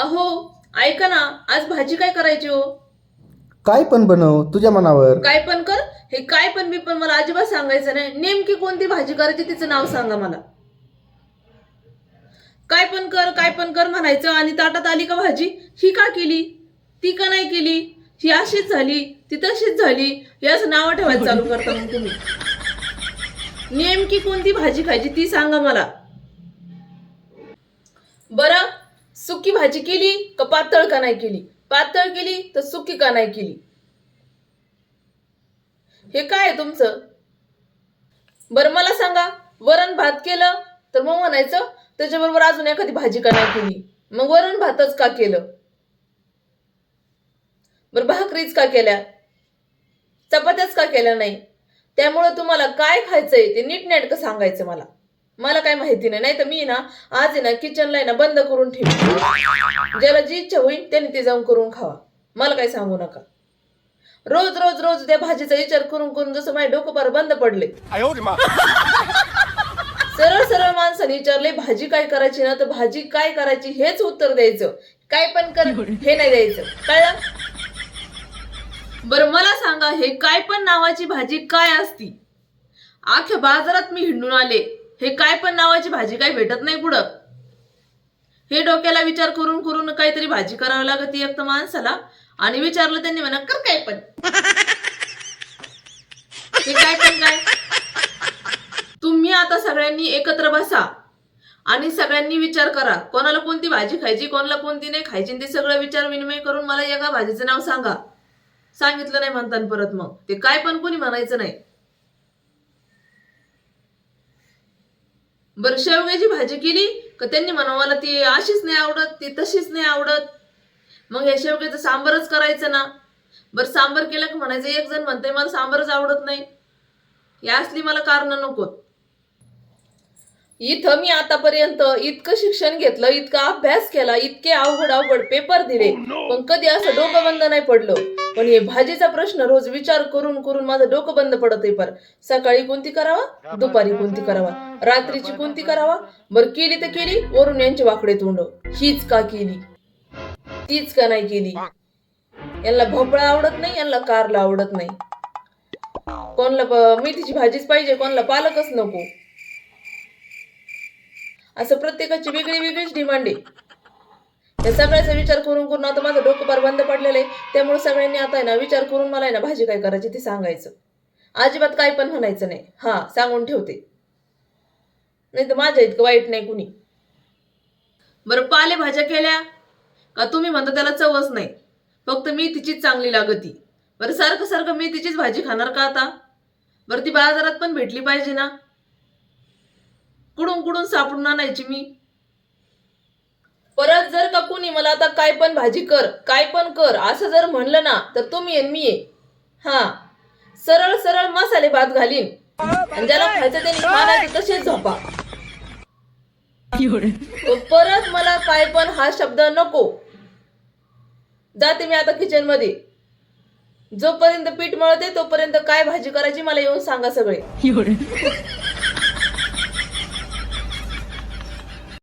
अहो ऐका ना आज भाजी काय करायची हो? काय पण बनव तुझ्या मनावर. काय पण कर हे काय पण मी पण मला अजिबात सांगायचं नाही. नेमकी कोणती भाजी करायची तिचं नाव सांगा मला. काय पण कर काय पण कर म्हणायचं आणि ताटात आली का भाजी? ही का केली? ती का नाही केली? ही अशीच झाली ती तशीच झाली असं नावं ठेवायला चालू करता मग तुम्ही. नेमकी कोणती भाजी खायची ती सांगा मला. बरं सुकी भाजी केली का पातळ का नाही केली? पातळ केली तर सुकी का नाही केली? हे काय आहे तुमचं? बरं मला सांगा वरण भात केलं तर मग म्हणायचं त्याच्याबरोबर अजून एखादी भाजी का नाही केली? मग वरण भातच का केलं? बरं भाकरीच का केल्या? चपात्याच का केल्या नाही? त्यामुळे तुम्हाला काय खायचंय ते नीटनेटकं सांगायचं मला. मला काय माहिती नाही. नाही तर मी ना आज ना किचनला आहे ना बंद करून ठेव. ज्याला जी इच्छा होईल त्याने ते जाऊन करून खावा. मला काय सांगू नका. रोज रोज रोज त्या भाजीचा विचार करून करून जसं माझे डोकं पार बंद पडले. सरळ सरळ माणसाने विचारले भाजी काय करायची ना तर भाजी काय करायची हेच उत्तर द्यायचं. काय पण कर हे नाही द्यायचं. कळलं? बरं मला सांगा हे काय पण नावाची भाजी काय असती? अख्ख्या बाजारात मी हिंडून आले. हे काय पण नावाची भाजी काय भेटत नाही पुढं. हे डोक्याला विचार करून करून काहीतरी भाजी करावी लागत एक तर माणसाला. आणि विचारलं त्यांनी म्हणा कर काय पण. हे काय पण काय. तुम्ही आता सगळ्यांनी एकत्र बसा. आणि सगळ्यांनी विचार करा कोणाला कोणती भाजी खायची कोणाला कोणती नाही खायची ते सगळं विचार विनिमय करून मला एका भाजीचं नाव सांगा. सांगितलं नाही म्हणताना परत मग. ते काय पण कोणी म्हणायचं नाही. बरं शेवग्याची भाजी केली का त्यांनी म्हणा मला ती अशीच नाही आवडत ती तशीच नाही आवडत. मग या शेवग्याचं सांबरच करायचं ना. बरं सांबर केलं का म्हणायचं एक जण म्हणतंय मला सांबरच आवडत नाही. या असली मला कारण नकोत. इथं मी आतापर्यंत इतकं शिक्षण घेतलं इतका अभ्यास केला इतके अवघड अवघड पेपर दिले पण कधी असं डोकं बंद नाही पडलं. पण हे भाजीचा प्रश्न रोज विचार करून करून माझं डोकं बंद पडत आहे पर. सकाळी कोणती करावा? दुपारी कोणती करावा? रात्रीची कोणती करावा? बर केली तर केली वरून यांचे वाकडे तोंड. हीच का केली? तीच का नाही केली? यांना भोपळा आवडत नाही यांना कारला आवडत नाही. कोणला मेथीची भाजीच पाहिजे कोणला पालकच नको. असं प्रत्येकाची वेगळी वेगळीच डिमांड आहे. या सगळ्याचा विचार करून करून आता माझं डोकं पार बंद पडलेलं आहे. त्यामुळे सगळ्यांनी आता आहे ना विचार करून मला आहे ना भाजी काय करायची ते सांगायचं. अजिबात काय पण म्हणायचं नाही. हा सांगून ठेवते. नाही तर माझ्या इतकं वाईट नाही कुणी. बरं पालेभाज्या केल्या? का तुम्ही म्हणता त्याला चवच नाही? फक्त मी तिचीच चांगली लागती. बरं सारखं सारखं मी तिचीच भाजी खाणार का आता? बरं ती बाजारात पण भेटली पाहिजे ना. कुडून कुडून सापडून आणायची मी. परत जर कुणी मला आता काय पण भाजी कर काय पण कर असं जर म्हणलं ना तर तुम्ही आणि मी आहे. हा. सरळ सरळ मसाले भात घालीन. आणि ज्याला खायचं त्यांनी खाण्याचं तसेच झोपा. परत मला काय पण हा शब्द नको. जाते मी आता किचनमध्ये. जोपर्यंत पीठ मळते तोपर्यंत काय भाजी करायची मला येऊन सांगा सगळे.